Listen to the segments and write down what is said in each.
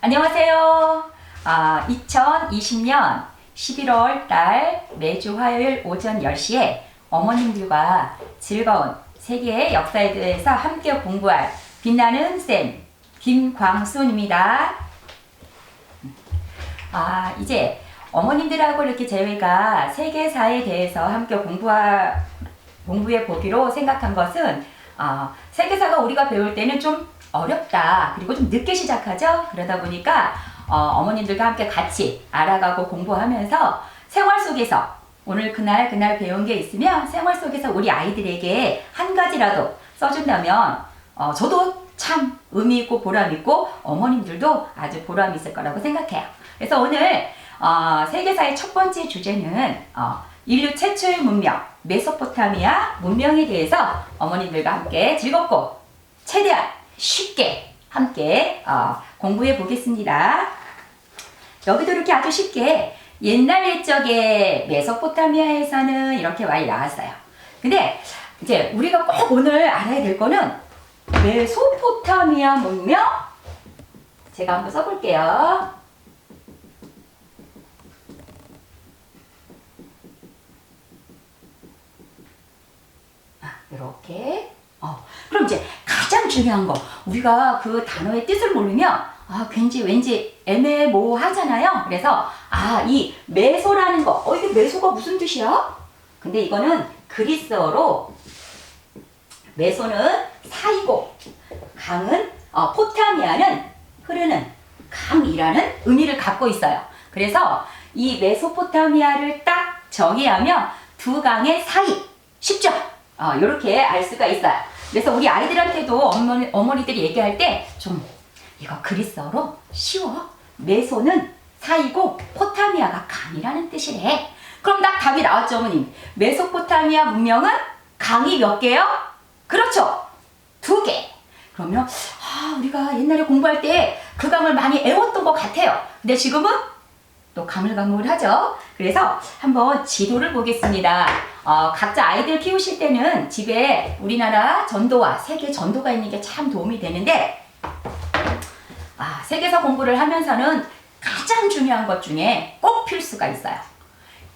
안녕하세요. 아, 2020년 11월 달 매주 화요일 오전 10시에 어머님들과 즐거운 세계의 역사에 대해서 함께 공부할 빛나는 쌤 김광순입니다. 아, 이제 어머님들하고 이렇게 저희가 세계사에 대해서 함께 공부하, 공부해 보기로 생각한 것은 아, 세계사가 우리가 배울 때는 좀 어렵다. 그리고 좀 늦게 시작하죠. 그러다 보니까 어, 머님들과 함께 같이 알아가고 공부하면서 생활 속에서 오늘 그날 그날 배운 게 있으면 생활 속에서 우리 아이들에게 한 가지라도 써준다면 어, 저도 참 의미 있고 보람 있고 어머님들도 아주 보람 있을 거라고 생각해요. 그래서 오늘 어, 세계사의 첫 번째 주제는 어, 인류 최초의 문명 메소포타미아 문명에 대해서 어머님들과 함께 즐겁고 최대한 쉽게 함께 어, 공부해 보겠습니다. 여기도 이렇게 아주 쉽게 옛날 옛적에 메소포타미아에서는 이렇게 많이 나왔어요. 근데 이제 우리가 꼭 오늘 알아야 될 거는 메소포타미아 문명 제가 한번 써볼게요. 아, 이렇게. 어, 그럼 이제 가장 중요한 거 우리가 그 단어의 뜻을 모르면 아 왠지 왠지 애매모호하잖아요. 그래서 아이 메소라는 거, 어 이게 메소가 무슨 뜻이야? 근데 이거는 그리스어로 메소는 사이고 강은 어, 포타미아는 흐르는 강이라는 의미를 갖고 있어요. 그래서 이 메소포타미아를 딱 정의하면 두 강의 사이 쉽죠? 어, 이렇게 알 수가 있어요. 그래서 우리 아이들한테도 어머니, 어머니들이 얘기할 때 좀 이거 그리스어로 쉬워. 메소는 사이고 포타미아가 강이라는 뜻이래. 그럼 딱 답이 나왔죠, 어머님. 메소포타미아 문명은 강이 몇 개요? 그렇죠. 두 개. 그러면 아, 우리가 옛날에 공부할 때 그 강을 많이 애웠던 것 같아요. 근데 지금은 또 가물가물하죠. 그래서 한번 지도를 보겠습니다. 어, 각자 아이들 키우실 때는 집에 우리나라 전도와 세계 전도가 있는 게 참 도움이 되는데 아, 세계사 공부를 하면서는 가장 중요한 것 중에 꼭 필수가 있어요.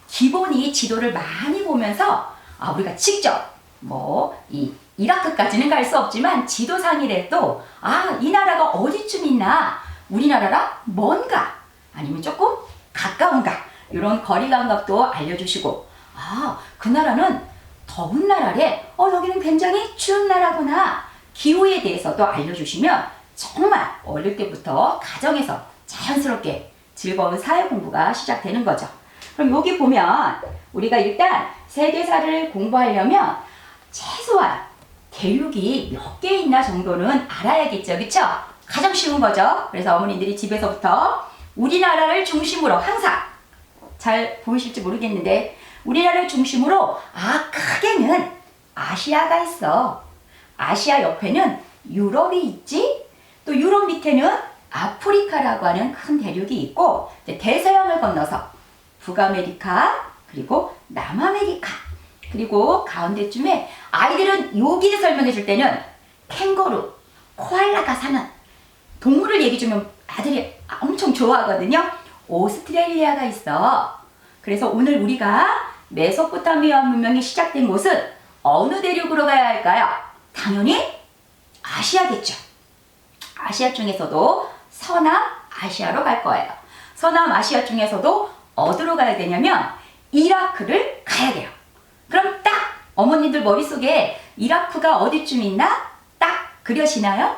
기본이 지도를 많이 보면서 아, 우리가 직접 뭐이 이라크까지는 갈 수 없지만 지도상이라도 아, 이 나라가 어디쯤 있나? 우리나라랑 먼가? 아니면 조금 가까운가? 이런 거리 감각도 알려주시고 아, 그 나라는 더운 나라래. 어, 여기는 굉장히 추운 나라구나. 기후에 대해서도 알려주시면 정말 어릴 때부터 가정에서 자연스럽게 즐거운 사회 공부가 시작되는 거죠. 그럼 여기 보면 우리가 일단 세계사를 공부하려면 최소한 대륙이 몇 개 있나 정도는 알아야겠죠. 그쵸? 가장 쉬운 거죠. 그래서 어머님들이 집에서부터 우리나라를 중심으로 항상 잘 보이실지 모르겠는데 우리나라를 중심으로 아 크게는 아시아가 있어. 아시아 옆에는 유럽이 있지. 또 유럽 밑에는 아프리카라고 하는 큰 대륙이 있고 대서양을 건너서 북아메리카 그리고 남아메리카 그리고 가운데쯤에 아이들은 여기를 설명해 줄 때는 캥거루, 코알라가 사는 동물을 얘기 주면 아들이 엄청 좋아하거든요. 오스트레일리아가 있어. 그래서 오늘 우리가 메소포타미아 문명이 시작된 곳은 어느 대륙으로 가야 할까요? 당연히 아시아겠죠. 아시아 중에서도 서남 아시아로 갈 거예요. 서남 아시아 중에서도 어디로 가야 되냐면 이라크를 가야 돼요. 그럼 딱 어머님들 머릿속에 이라크가 어디쯤 있나 딱 그려지나요?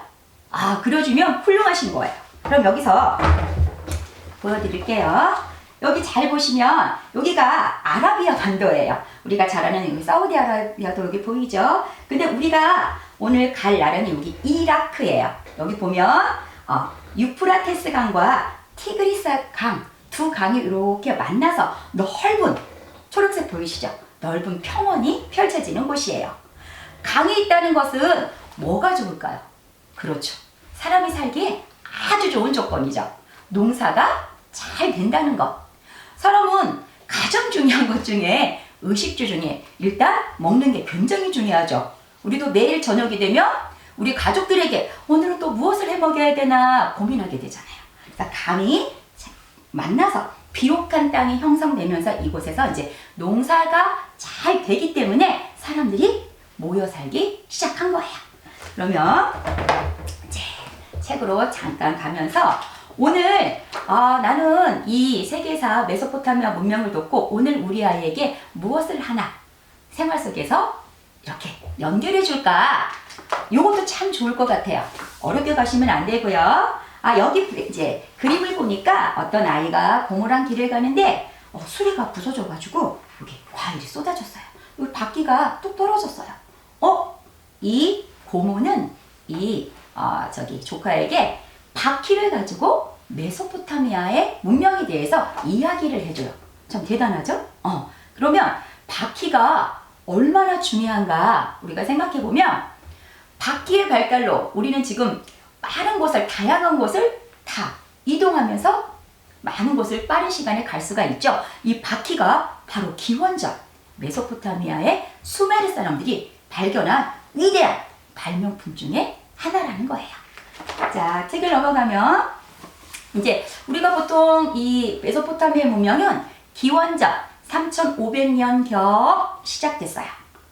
아, 그려주면 훌륭하신 거예요. 그럼 여기서 보여드릴게요. 여기 잘 보시면 여기가 아라비아 반도예요. 우리가 잘 아는 여기 사우디아라비아도 여기 보이죠? 근데 우리가 오늘 갈 나라는 여기 이라크예요. 여기 보면 어, 유프라테스 강과 티그리스 강 두 강이 이렇게 만나서 넓은 초록색 보이시죠? 넓은 평원이 펼쳐지는 곳이에요. 강이 있다는 것은 뭐가 좋을까요? 그렇죠. 사람이 살기에 아주 좋은 조건이죠. 농사가 잘 된다는 것. 사람은 가장 중요한 것 중에 의식주 중에 일단 먹는 게 굉장히 중요하죠. 우리도 매일 저녁이 되면 우리 가족들에게 오늘은 또 무엇을 해 먹여야 되나 고민하게 되잖아요. 그래서 강이 만나서 비옥한 땅이 형성되면서 이곳에서 이제 농사가 잘 되기 때문에 사람들이 모여 살기 시작한 거예요. 그러면 책으로 잠깐 가면서 오늘 아, 나는 이 세계사 메소포타미아 문명을 돕고 오늘 우리 아이에게 무엇을 하나 생활 속에서 이렇게 연결해 줄까? 요것도 참 좋을 것 같아요. 어렵게 가시면 안 되고요. 아, 여기 이제 그림을 보니까 어떤 아이가 고모랑 길을 가는데 어, 수레가 부서져가지고 여기 과일이 쏟아졌어요. 여기 바퀴가 뚝 떨어졌어요. 어? 이 고모는 이 어, 저기 조카에게 바퀴를 가지고 메소포타미아의 문명에 대해서 이야기를 해줘요. 참 대단하죠? 어, 그러면 바퀴가 얼마나 중요한가 우리가 생각해 보면 바퀴의 발달로 우리는 지금 많은 곳을 다양한 곳을 다 이동하면서 많은 곳을 빠른 시간에 갈 수가 있죠. 이 바퀴가 바로 기원전 메소포타미아의 수메르 사람들이 발견한 위대한 발명품 중에 하나라는 거예요. 자, 책을 넘어가면 이제 우리가 보통 이 메소포타미아 문명은 기원전 3,500년 경 시작됐어요.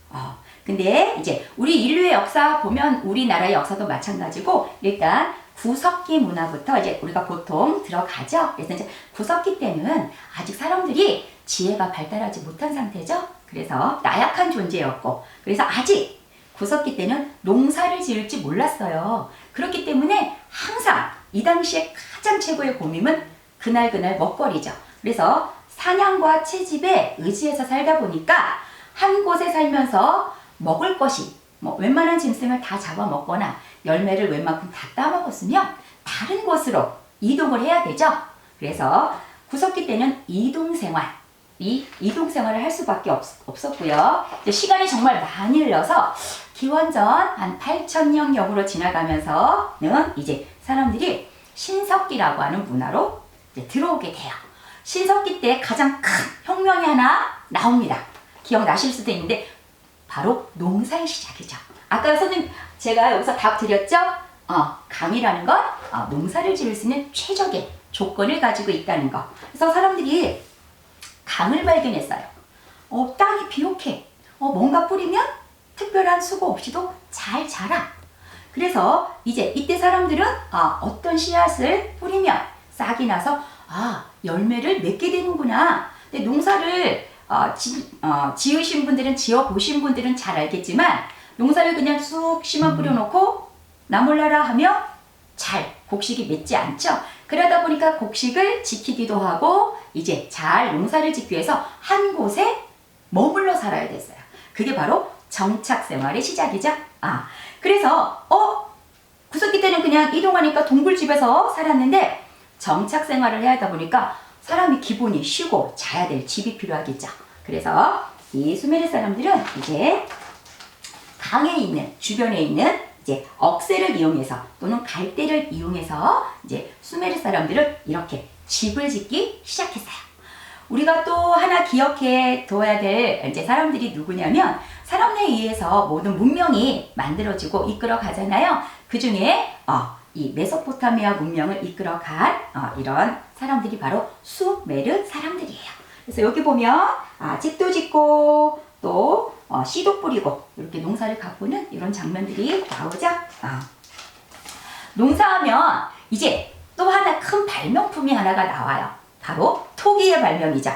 어, 근데 이제 우리 인류의 역사 보면 우리나라의 역사도 마찬가지고 일단 구석기 문화부터 이제 우리가 보통 들어가죠. 그래서 이제 구석기 때는 아직 사람들이 지혜가 발달하지 못한 상태죠. 그래서 나약한 존재였고 그래서 아직 구석기 때는 농사를 지을지 몰랐어요. 그렇기 때문에 항상 이 당시에 가장 최고의 고민은 그날 그날 먹거리죠. 그래서 사냥과 채집에 의지해서 살다 보니까 한 곳에 살면서 먹을 것이 뭐 웬만한 짐승을 다 잡아먹거나 열매를 웬만큼 다 따먹었으면 다른 곳으로 이동을 해야 되죠. 그래서 구석기 때는 이동 생활, 이 이동 생활을 할 수밖에 없, 없었고요. 이제 시간이 정말 많이 흘러서 기원전 한 8천년경으로 지나가면서는 이제 사람들이 신석기라고 하는 문화로 들어오게 돼요. 신석기 때 가장 큰 혁명이 하나 나옵니다. 기억나실 수도 있는데 바로 농사의 시작이죠. 아까 선생님 제가 여기서 답 드렸죠? 어, 강이라는 건 어, 농사를 지을 수 있는 최적의 조건을 가지고 있다는 거. 그래서 사람들이 강을 발견했어요. 어, 땅이 비옥해. 어, 뭔가 뿌리면 특별한 수고 없이도 잘 자라. 그래서 이제 이때 사람들은 아, 어떤 씨앗을 뿌리면 싹이 나서 아 열매를 맺게 되는구나. 근데 농사를 어, 지, 어, 지으신 분들은 지어 보신 분들은 잘 알겠지만 농사를 그냥 쑥 씨만 뿌려놓고 나몰라라 하면 잘 곡식이 맺지 않죠. 그러다 보니까 곡식을 지키기도 하고 이제 잘 농사를 짓기 위해서 한 곳에 머물러 살아야 됐어요. 그게 바로 정착 생활의 시작이죠. 아, 그래서 어 구석기 때는 그냥 이동하니까 동굴집에서 살았는데 정착 생활을 해야 하다 보니까 사람이 기본이 쉬고 자야 될 집이 필요하겠죠. 그래서 이 수메르 사람들은 이제 강에 있는 주변에 있는 이제 억새를 이용해서 또는 갈대를 이용해서 이제 수메르 사람들은 이렇게 집을 짓기 시작했어요. 우리가 또 하나 기억해 둬야 될 이제 사람들이 누구냐면 사람에 의해서 모든 문명이 만들어지고 이끌어 가잖아요. 그 중에 어, 이 메소포타미아 문명을 이끌어 간 어, 이런 사람들이 바로 수메르 사람들이에요. 그래서 여기 보면 아, 집도 짓고 또 어, 씨도 뿌리고 이렇게 농사를 가꾸는 이런 장면들이 나오죠. 아. 농사하면 이제 또 하나 큰 발명품이 하나가 나와요. 바로 토기의 발명이죠.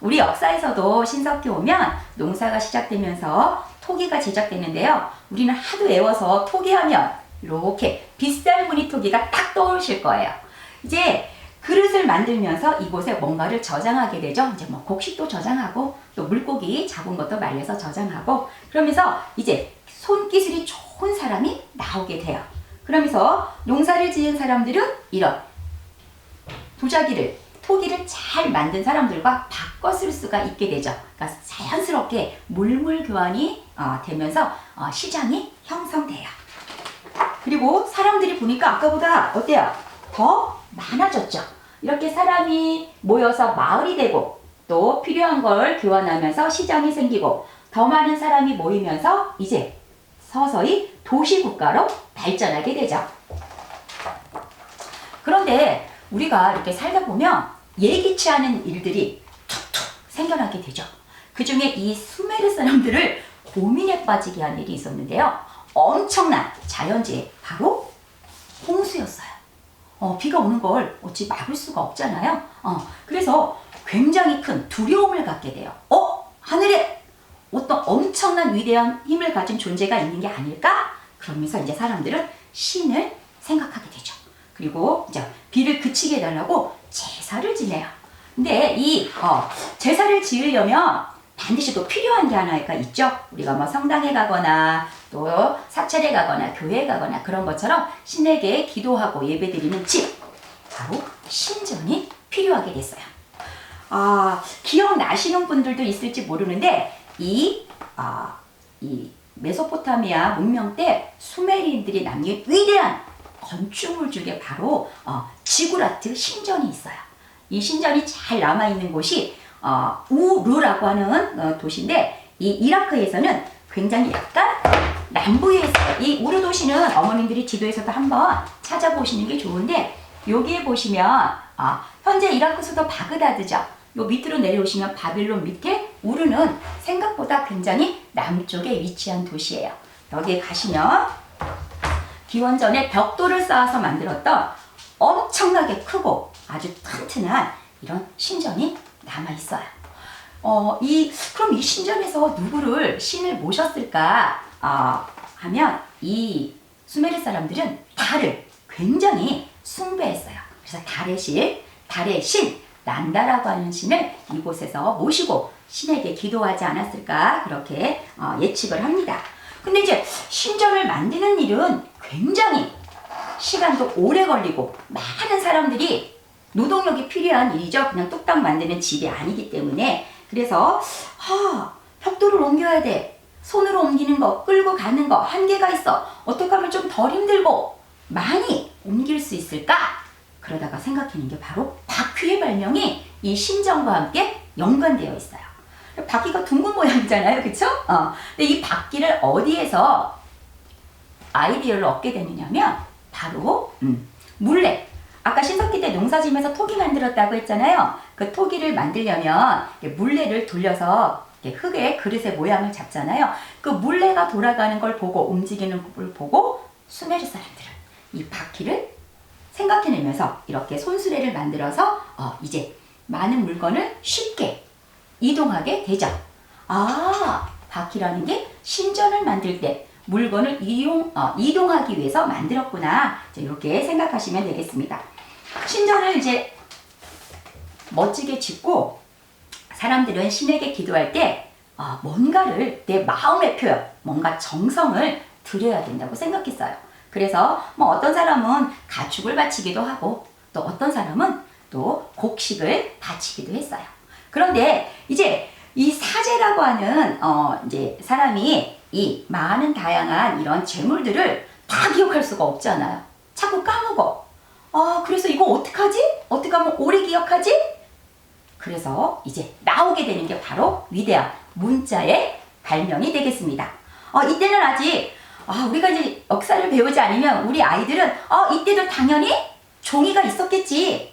우리 역사에서도 신석기 오면 농사가 시작되면서 토기가 제작되는데요. 우리는 하도 외워서 토기하면 이렇게 빗살무늬 토기가 딱 떠오르실 거예요. 이제 그릇을 만들면서 이곳에 뭔가를 저장하게 되죠. 이제 뭐 곡식도 저장하고 또 물고기 잡은 것도 말려서 저장하고 그러면서 이제 손기술이 좋은 사람이 나오게 돼요. 그러면서 농사를 지은 사람들은 이런 도자기를 토기를 잘 만든 사람들과 바꿔 쓸 수가 있게 되죠. 그러니까 자연스럽게 물물 교환이 어, 되면서 어, 시장이 형성돼요. 그리고 사람들이 보니까 아까보다 어때요? 더 많아졌죠. 이렇게 사람이 모여서 마을이 되고 또 필요한 걸 교환하면서 시장이 생기고 더 많은 사람이 모이면서 이제 서서히 도시 국가로 발전하게 되죠. 그런데 우리가 이렇게 살다 보면 예기치 않은 일들이 툭툭 생겨나게 되죠. 그 중에 이 수메르 사람들을 고민에 빠지게 한 일이 있었는데요. 엄청난 자연재해, 바로 홍수였어요. 어, 비가 오는 걸 어찌 막을 수가 없잖아요. 어, 그래서 굉장히 큰 두려움을 갖게 돼요. 어? 하늘에 어떤 엄청난 위대한 힘을 가진 존재가 있는 게 아닐까? 그러면서 이제 사람들은 신을 생각하게 되죠. 그리고 이제 비를 그치게 해달라고 제사를 지내요. 근데 이 어, 제사를 지으려면 반드시 또 필요한 게 하나가 있죠. 우리가 뭐 성당에 가거나 또 사찰에 가거나 교회에 가거나 그런 것처럼 신에게 기도하고 예배드리는 집 바로 신전이 필요하게 됐어요. 아, 기억나시는 분들도 있을지 모르는데 이, 아, 이 메소포타미아 문명 때 수메리인들이 남긴 위대한 건축물 중에 바로 어, 지구라트 신전이 있어요. 이 신전이 잘 남아 있는 곳이 어, 우르라고 하는 어, 도시인데 이 이라크에서는 굉장히 약간 남부에 있어요. 이 우르 도시는 어머님들이 지도에서도 한번 찾아보시는 게 좋은데 여기에 보시면 아, 현재 이라크 수도 바그다드죠. 요 밑으로 내려오시면 바빌론 밑에 우르는 생각보다 굉장히 남쪽에 위치한 도시예요. 여기에 가시면 기원전에 벽돌을 쌓아서 만들었던 엄청나게 크고 아주 튼튼한 이런 신전이 남아 있어요. 어, 이 그럼 이 신전에서 누구를 신을 모셨을까 어, 하면 이 수메르 사람들은 달을 굉장히 숭배했어요. 그래서 달의 신, 달의 신 난다라고 하는 신을 이곳에서 모시고 신에게 기도하지 않았을까 그렇게 어, 예측을 합니다. 근데 이제 신전을 만드는 일은 굉장히 시간도 오래 걸리고 많은 사람들이 노동력이 필요한 일이죠. 그냥 뚝딱 만드는 집이 아니기 때문에 그래서 아 벽돌을 옮겨야 돼. 손으로 옮기는 거, 끌고 가는 거 한계가 있어. 어떻게 하면 좀 덜 힘들고 많이 옮길 수 있을까? 그러다가 생각하는 게 바로 바퀴의 발명이 이 신전과 함께 연관되어 있어요. 바퀴가 둥근 모양이잖아요, 그쵸? 어. 근데 이 바퀴를 어디에서 아이디어를 얻게 되느냐면 바로 음, 물레. 아까 신석기 때 농사지면서 토기 만들었다고 했잖아요. 그 토기를 만들려면 물레를 돌려서 흙에 그릇의 모양을 잡잖아요. 그 물레가 돌아가는 걸 보고 움직이는 걸 보고 수메르 사람들은 이 바퀴를 생각해내면서 이렇게 손수레를 만들어서 어, 이제 많은 물건을 쉽게 이동하게 되죠. 아, 바퀴라는 게 신전을 만들 때 물건을 이용, 어, 이동하기 위해서 만들었구나. 이렇게 생각하시면 되겠습니다. 신전을 이제 멋지게 짓고 사람들은 신에게 기도할 때 어, 뭔가를 내 마음의 표현, 뭔가 정성을 들여야 된다고 생각했어요. 그래서 뭐 어떤 사람은 가축을 바치기도 하고 또 어떤 사람은 또 곡식을 바치기도 했어요. 그런데 이제 이 사제라고 하는 어 이제 사람이 이 많은 다양한 이런 재물들을 다 기억할 수가 없잖아요. 자꾸 까먹어. 아 그래서 이거 어떡하지? 어떻게 하면 오래 기억하지? 그래서 이제 나오게 되는 게 바로 위대한 문자의 발명이 되겠습니다. 어, 이때는 아직 아, 우리가 이제 역사를 배우지 않으면 우리 아이들은 어, 이때도 당연히 종이가 있었겠지.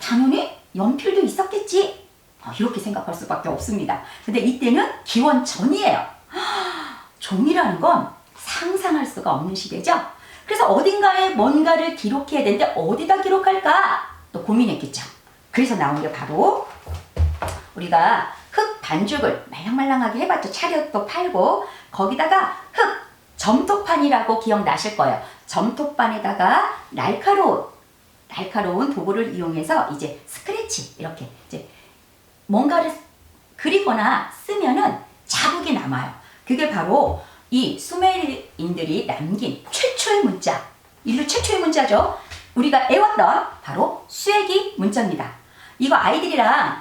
당연히 연필도 있었겠지. 어, 이렇게 생각할 수밖에 없습니다. 근데 이때는 기원 전이에요. 종이라는 건 상상할 수가 없는 시대죠. 그래서 어딘가에 뭔가를 기록해야 되는데 어디다 기록할까? 또 고민했겠죠. 그래서 나온 게 바로 우리가 흙 반죽을 말랑말랑하게 해봤죠. 차력도 팔고 거기다가 흙 점토판이라고 기억나실 거예요. 점토판에다가 날카로운 날카로운 도구를 이용해서 이제 스크래치 이렇게 이제 뭔가를 그리거나 쓰면은 자국이 남아요. 그게 바로 이 수메르인들이 남긴 최초의 문자. 인류 최초의 문자죠. 우리가 애웠던 바로 쇠기 문자입니다. 이거 아이들이랑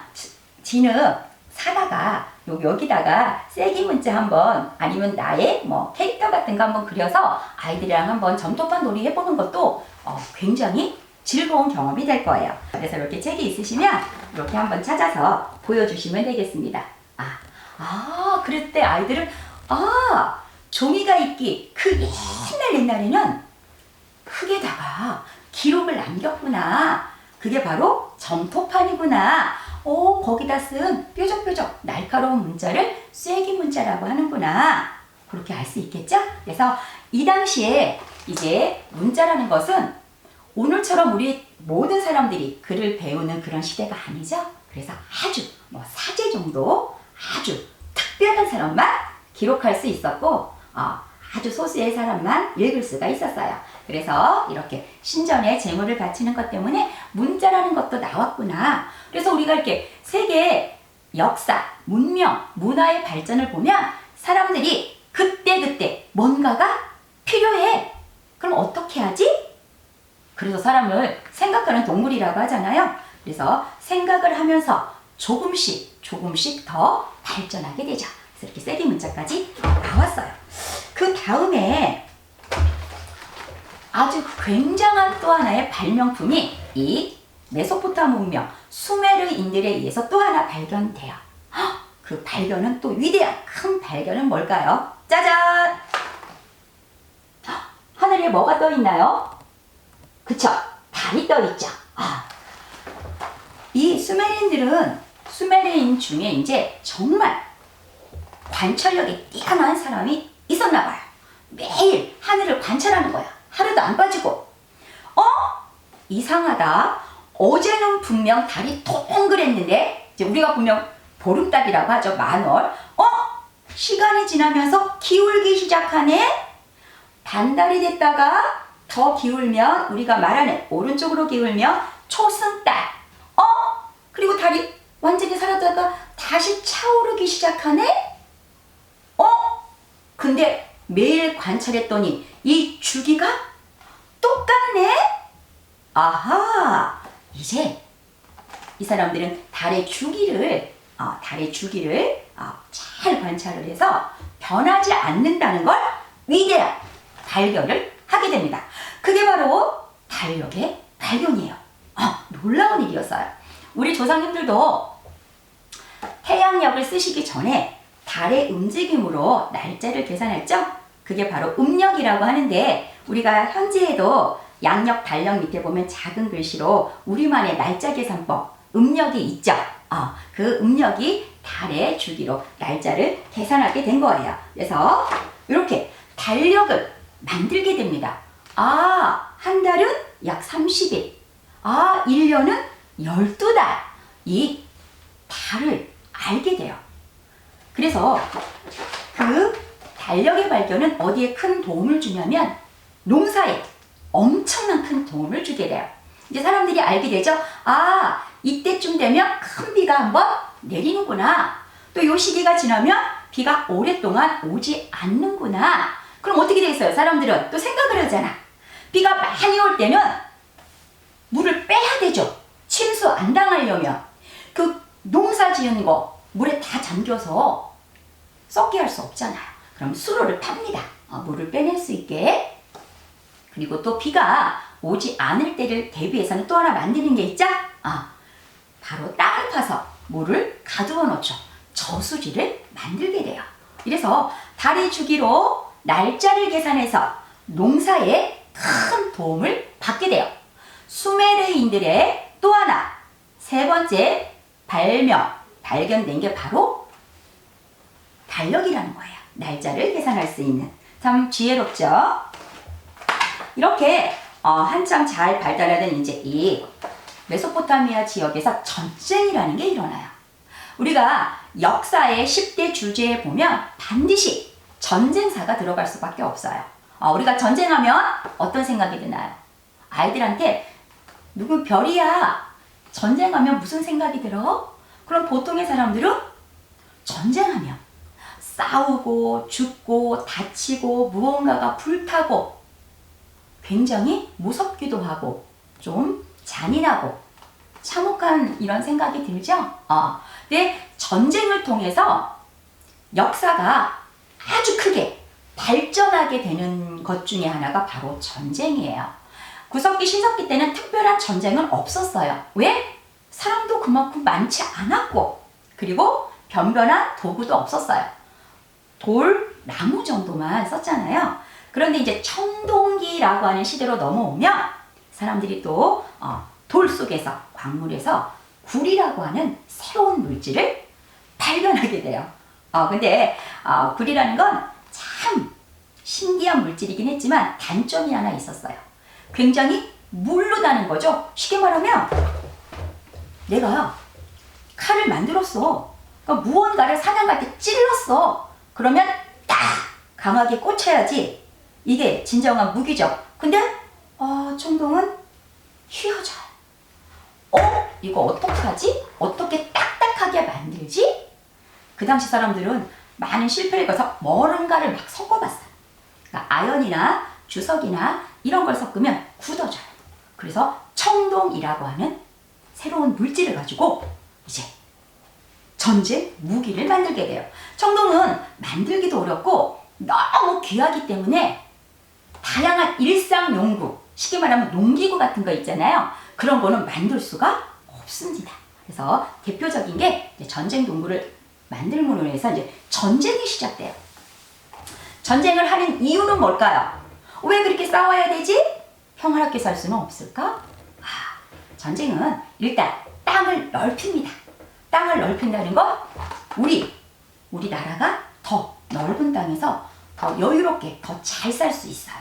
진흙 사다가 요- 여기다가 쐐기 문자 한번 아니면 나의 뭐 캐릭터 같은 거 한번 그려서 아이들이랑 한번 점토판 놀이 해보는 것도 어, 굉장히 즐거운 경험이 될 거예요. 그래서 이렇게 책이 있으시면 이렇게 한번 찾아서 보여주시면 되겠습니다. 아, 아, 때 아이들은 아, 종이가 있기 그 옛날 옛날에는 흙에다가 기록을 남겼구나. 그게 바로 점토판이구나. 오, 거기다 쓴 뾰족뾰족 날카로운 문자를 쐐기 문자라고 하는구나. 그렇게 알 수 있겠죠? 그래서 이 당시에 이제 문자라는 것은 오늘처럼 우리 모든 사람들이 글을 배우는 그런 시대가 아니죠. 그래서 아주 뭐 사제 정도 아주 특별한 사람만 기록할 수 있었고 어, 아주 소수의 사람만 읽을 수가 있었어요. 그래서 이렇게 신전에 재물을 바치는 것 때문에 문자라는 것도 나왔구나. 그래서 우리가 이렇게 세계 역사, 문명, 문화의 발전을 보면 사람들이 그때그때 뭔가가 필요해. 그럼 어떻게 하지? 그래서 사람을 생각하는 동물이라고 하잖아요. 그래서 생각을 하면서 조금씩 조금씩 더 발전하게 되죠. 이렇게 세기 문자까지 나왔어요. 그 다음에 아주 굉장한 또 하나의 발명품이 이 메소포타무 문명 수메르인들에 의해서 또 하나 발견돼요. 헉, 그 발견은 또 위대한 큰 발견은 뭘까요? 짜잔! 헉, 하늘에 뭐가 떠 있나요? 그쵸? 달이 떠 있죠. 아, 이 수메르인들은 수메르인 중에 이제 정말 관찰력이 뛰어난 사람이 있었나 봐요. 매일 하늘을 관찰하는 거야. 하루도 안 빠지고. 어? 이상하다. 어제는 분명 달이 동그랬는데 이제 우리가 분명 보름달이라고 하죠. 만월. 어? 시간이 지나면서 기울기 시작하네. 반달이 됐다가 더 기울면 우리가 말하는 오른쪽으로 기울면 초승달. 어? 그리고 달이 완전히 사라졌다가 다시 차오르기 시작하네. 어? 근데 매일 관찰했더니 이 주기가 똑같네? 아하, 이제 이 사람들은 달의 주기를, 어, 달의 주기를 어, 잘 관찰을 해서 변하지 않는다는 걸 위대한 발견을 하게 됩니다. 그게 바로 달력의 발견이에요. 아, 놀라운 일이었어요. 우리 조상님들도 태양력을 쓰시기 전에 달의 움직임으로 날짜를 계산했죠? 그게 바로 음력이라고 하는데 우리가 현재에도 양력, 달력 밑에 보면 작은 글씨로 우리만의 날짜 계산법, 음력이 있죠. 어, 그 음력이 달의 주기로 날짜를 계산하게 된 거예요. 그래서 이렇게 달력을 만들게 됩니다. 아, 한 달은 약 30일. 아, 1년은 12달. 이 달을 알게 돼요. 그래서 그 달력의 발견은 어디에 큰 도움을 주냐면 농사에 엄청난 큰 도움을 주게 돼요. 이제 사람들이 알게 되죠. 아, 이때쯤 되면 큰 비가 한번 내리는구나. 또 요 시기가 지나면 비가 오랫동안 오지 않는구나. 그럼 어떻게 되겠어요? 사람들은 또 생각을 하잖아. 비가 많이 올 때는 물을 빼야 되죠. 침수 안 당하려면. 그 농사 지은 거 물에 다 잠겨서 썩게 할 수 없잖아요. 그럼 수로를 팝니다. 어, 물을 빼낼 수 있게. 그리고 또 비가 오지 않을 때를 대비해서는 또 하나 만드는 게 있죠? 아, 바로 땅을 파서 물을 가두어 놓죠. 저수지를 만들게 돼요. 이래서 달의 주기로 날짜를 계산해서 농사에 큰 도움을 받게 돼요. 수메르인들의 또 하나 세 번째 발명 발견된 게 바로 달력이라는 거예요. 날짜를 계산할 수 있는 참 지혜롭죠. 이렇게 어, 한참 잘 발달하던 이제 이 메소포타미아 지역에서 전쟁이라는 게 일어나요. 우리가 역사의 10대 주제에 보면 반드시 전쟁사가 들어갈 수밖에 없어요. 어, 우리가 전쟁하면 어떤 생각이 드나요? 아이들한테 누구 별이야? 전쟁하면 무슨 생각이 들어? 그럼 보통의 사람들은 전쟁하면 싸우고 죽고 다치고 무언가가 불타고 굉장히 무섭기도 하고 좀 잔인하고 참혹한 이런 생각이 들죠? 어. 근데 전쟁을 통해서 역사가 아주 크게 발전하게 되는 것 중에 하나가 바로 전쟁이에요. 구석기, 신석기 때는 특별한 전쟁은 없었어요. 왜? 사람도 그만큼 많지 않았고, 그리고 변변한 도구도 없었어요. 돌, 나무 정도만 썼잖아요. 그런데 이제 청동기라고 하는 시대로 넘어오면 사람들이 또 어, 돌 속에서 광물에서 구리라고 하는 새로운 물질을 발견하게 돼요. 어, 근데 어, 구리라는 건 참 신기한 물질이긴 했지만 단점이 하나 있었어요. 굉장히 물르다는 거죠. 쉽게 말하면 내가 칼을 만들었어. 그러니까 무언가를 사냥할 때 찔렀어. 그러면 딱 강하게 꽂혀야지 이게 진정한 무기죠. 근데 아, 청동은 휘어져요. 어? 이거 어떡하지? 어떻게 딱딱하게 만들지? 그 당시 사람들은 많은 실패를 거서 뭔가를 막 섞어봤어요. 그러니까 아연이나 주석이나 이런 걸 섞으면 굳어져요. 그래서 청동이라고 하는 새로운 물질을 가지고 이제 전쟁 무기를 만들게 돼요. 청동은 만들기도 어렵고 너무 귀하기 때문에 다양한 일상 용구, 쉽게 말하면 농기구 같은 거 있잖아요. 그런 거는 만들 수가 없습니다. 그래서 대표적인 게 전쟁 동구를 만들므로 해서 이제 전쟁이 시작돼요. 전쟁을 하는 이유는 뭘까요? 왜 그렇게 싸워야 되지? 평화롭게 살 수는 없을까? 아, 전쟁은 일단 땅을 넓힙니다. 땅을 넓힌다는 건 우리 우리나라가 더 넓은 땅에서 더 여유롭게 더 잘 살 수 있어요.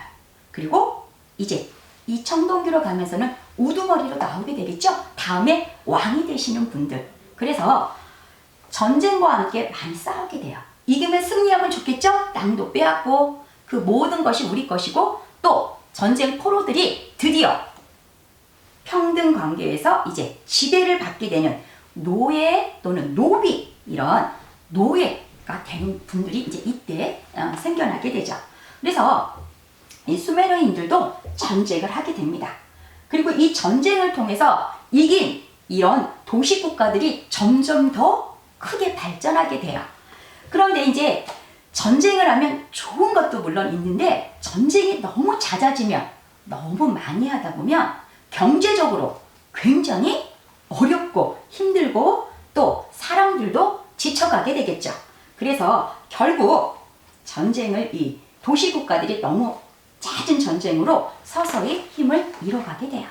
그리고 이제 이 청동기로 가면서는 우두머리로 나오게 되겠죠? 다음에 왕이 되시는 분들. 그래서 전쟁과 함께 많이 싸우게 돼요. 이기면 승리하면 좋겠죠? 땅도 빼앗고 그 모든 것이 우리 것이고 또 전쟁 포로들이 드디어 평등 관계에서 이제 지배를 받게 되는 노예 또는 노비 이런 노예가 되는 분들이 이제 이때 어, 생겨나게 되죠. 그래서 이 수메르인들도 전쟁을 하게 됩니다. 그리고 이 전쟁을 통해서 이긴 이런 도시 국가들이 점점 더 크게 발전하게 돼요. 그런데 이제 전쟁을 하면 좋은 것도 물론 있는데 전쟁이 너무 잦아지면 너무 많이 하다 보면 경제적으로 굉장히 어렵고 힘들고 또 사람들도 지쳐가게 되겠죠. 그래서 결국 전쟁을 이 도시 국가들이 너무 잦은 전쟁으로 서서히 힘을 잃어가게 돼요.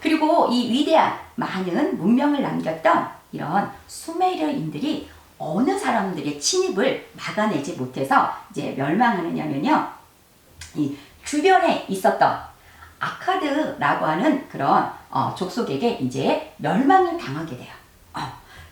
그리고 이 위대한 많은 문명을 남겼던 이런 수메르인들이 어느 사람들의 침입을 막아내지 못해서 이제 멸망하느냐면요. 이 주변에 있었던 아카드라고 하는 그런 어, 족속에게 이제 멸망을 당하게 돼요. 어,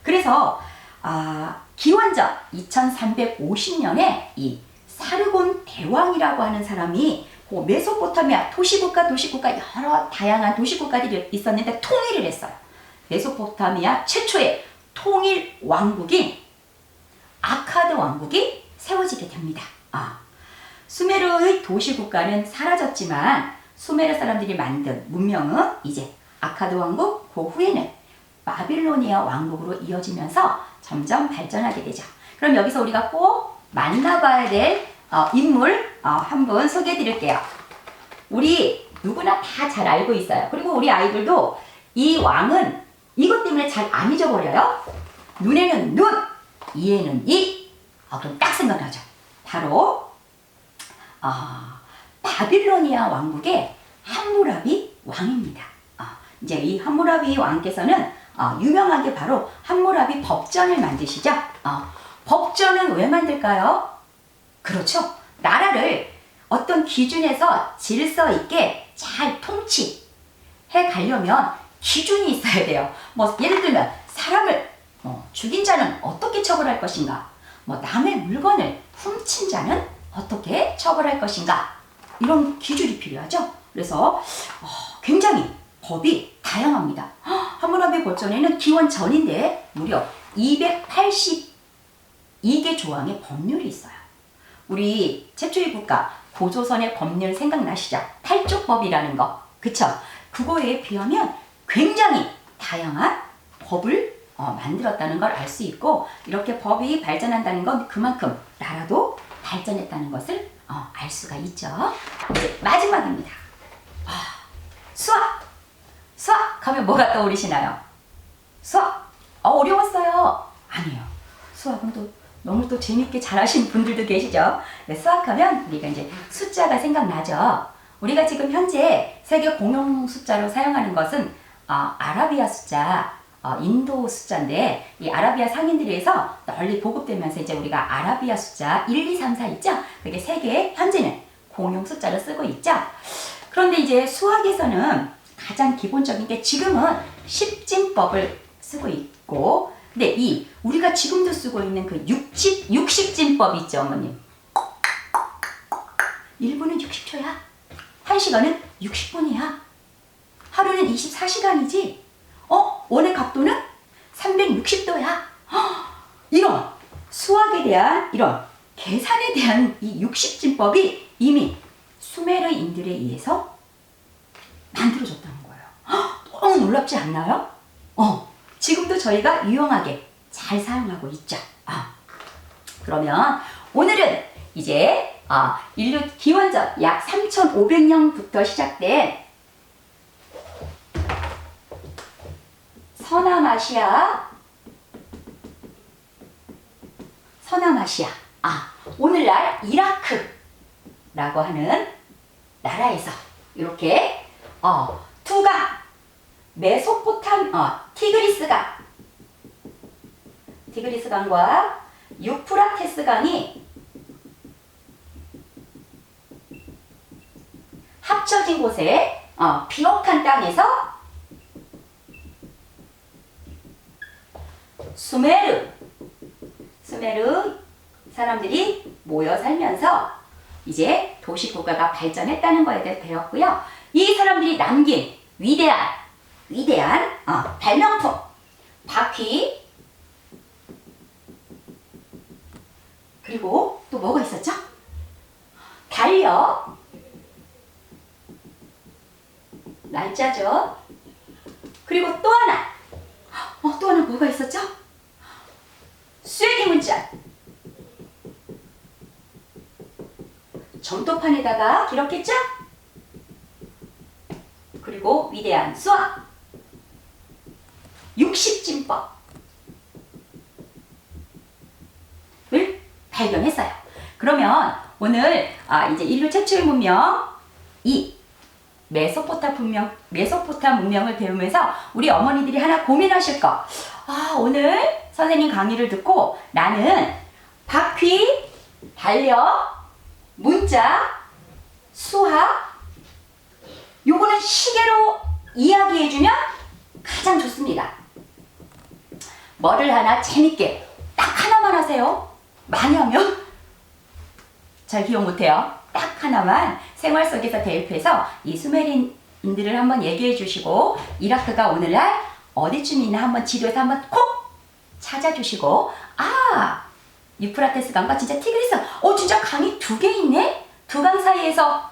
그래서 아, 기원전 2350년에 이 사르곤 대왕이라고 하는 사람이 그 메소포타미아 도시국가 도시국가 여러 다양한 도시국가들이 있었는데 통일을 했어요. 메소포타미아 최초의 통일 왕국인 아카드 왕국이 세워지게 됩니다. 아, 수메르의 도시 국가는 사라졌지만 수메르 사람들이 만든 문명은 이제 아카드 왕국 그 후에는 바빌로니아 왕국으로 이어지면서 점점 발전하게 되죠. 그럼 여기서 우리가 꼭 만나봐야 될 어, 인물 어, 한분 소개해 드릴게요. 우리 누구나 다 잘 알고 있어요. 그리고 우리 아이들도 이 왕은 이것 때문에 잘 안 잊어버려요. 눈에는 눈, 이에는 이. 어, 그럼 딱 생각나죠. 바로 어, 바빌로니아 왕국의 함무라비 왕입니다. 어, 이제 이 함무라비 왕께서는 어, 유명하게 바로 함무라비 법전을 만드시죠. 어, 법전은 왜 만들까요? 그렇죠. 나라를 어떤 기준에서 질서 있게 잘 통치해 가려면 기준이 있어야 돼요. 뭐 예를 들면 사람을 어, 죽인 자는 어떻게 처벌할 것인가? 뭐 남의 물건을 훔친 자는 어떻게 처벌할 것인가? 이런 기준이 필요하죠. 그래서 어, 굉장히 법이 다양합니다. 하무라비 법전에는 기원 전인데 무려 282개 조항의 법률이 있어요. 우리 최초의 국가 고조선의 법률 생각나시죠? 탈족법이라는 거. 그쵸? 그거에 비하면 굉장히 다양한 법을 어, 만들었다는 걸 알 수 있고 이렇게 법이 발전한다는 건 그만큼 나라도 발전했다는 것을 어, 알 수가 있죠. 이제 마지막입니다. 아, 수학! 수학 하면 뭐가 떠오르시나요? 수학! 어, 어려웠어요. 아니에요. 수학은 또 너무 또 재밌게 잘하시는 분들도 계시죠. 네, 수학하면 우리가 이제 숫자가 생각나죠. 우리가 지금 현재 세계 공용 숫자로 사용하는 것은 어, 아라비아 숫자, 어, 인도 숫자인데 이 아라비아 상인들에서 널리 보급되면서 이제 우리가 아라비아 숫자 1, 2, 3, 4 있죠? 그게 세계 현재는 공용 숫자로 쓰고 있죠. 그런데 이제 수학에서는 가장 기본적인 게 지금은 십진법을 쓰고 있고 근데 이 우리가 지금도 쓰고 있는 그 육십 육십진법 있죠, 어머님. 1분은 60초야. 1시간은 60분이야. 하루는 24시간이지. 어? 원의 각도는 360도야. 이런 수학에 대한 이런 계산에 대한 이 육십진법이 이미 수메르인들에 의해서 만들어졌다는 거예요. 헉, 너무 놀랍지 않나요? 어, 지금도 저희가 유용하게 잘 사용하고 있죠. 아, 그러면 오늘은 이제 아, 인류 기원전 약 3,500년부터 시작된 서남아시아. 서남아시아. 아 오늘날 이라크라고 하는 나라에서 이렇게 어, 두강 메소포탐 어, 티그리스강 티그리스강과 유프라테스 강이 합쳐진 곳에 어, 비옥한 땅에서 수메르 수메르 사람들이 모여 살면서 이제 도시 국가가 발전했다는 거에 대해 배웠고요. 이 사람들이 남긴 위대한 위대한 어, 발명품 바퀴 그리고 또 뭐가 있었죠? 달력 날짜죠. 그리고 또 하나 어, 또 하나 뭐가 있었죠? 쐐기 문자 점토판에다가 기록했죠? 그리고 위대한 수학 육십진법 을 발견했어요. 그러면 오늘 아, 이제 인류 최초의 문명 이 메소포타 문명 메소포타 문명을 배우면서 우리 어머니들이 하나 고민하실 거. 아 오늘 선생님 강의를 듣고 나는 바퀴, 달력, 문자, 수학 요거는 시계로 이야기해주면 가장 좋습니다. 뭐를 하나 재밌게 딱 하나만 하세요. 많이 하면 잘 기억 못해요. 딱 하나만 생활 속에서 대입해서 이 수메린인들을 한번 얘기해 주시고 이라크가 오늘날 어디쯤 있나 한번 지도에서 한번 콕 찾아주시고 아 유프라테스 강과 진짜 티그리스. 어 진짜 강이 두 개 있네? 두 강 사이에서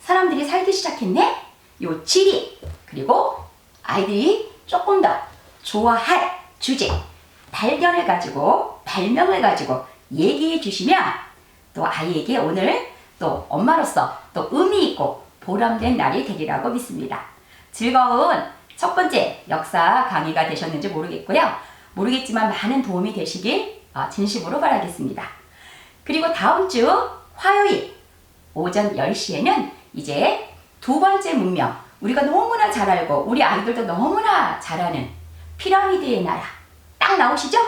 사람들이 살기 시작했네? 요 지리. 그리고 아이들이 조금 더 좋아할 주제 발견을 가지고 발명을 가지고 얘기해 주시면 또 아이에게 오늘 또 엄마로서 또 의미 있고 보람된 날이 되리라고 믿습니다. 즐거운 첫 번째 역사 강의가 되셨는지 모르겠고요. 모르겠지만 많은 도움이 되시길 어, 진심으로 바라겠습니다. 그리고 다음 주 화요일 오전 10시에는 이제 두 번째 문명 우리가 너무나 잘 알고 우리 아이들도 너무나 잘 아는 피라미드의 나라 딱 나오시죠?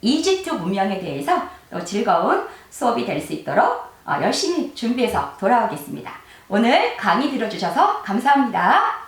이집트 문명에 대해서 또 즐거운 수업이 될 수 있도록 어, 열심히 준비해서 돌아오겠습니다. 오늘 강의 들어주셔서 감사합니다.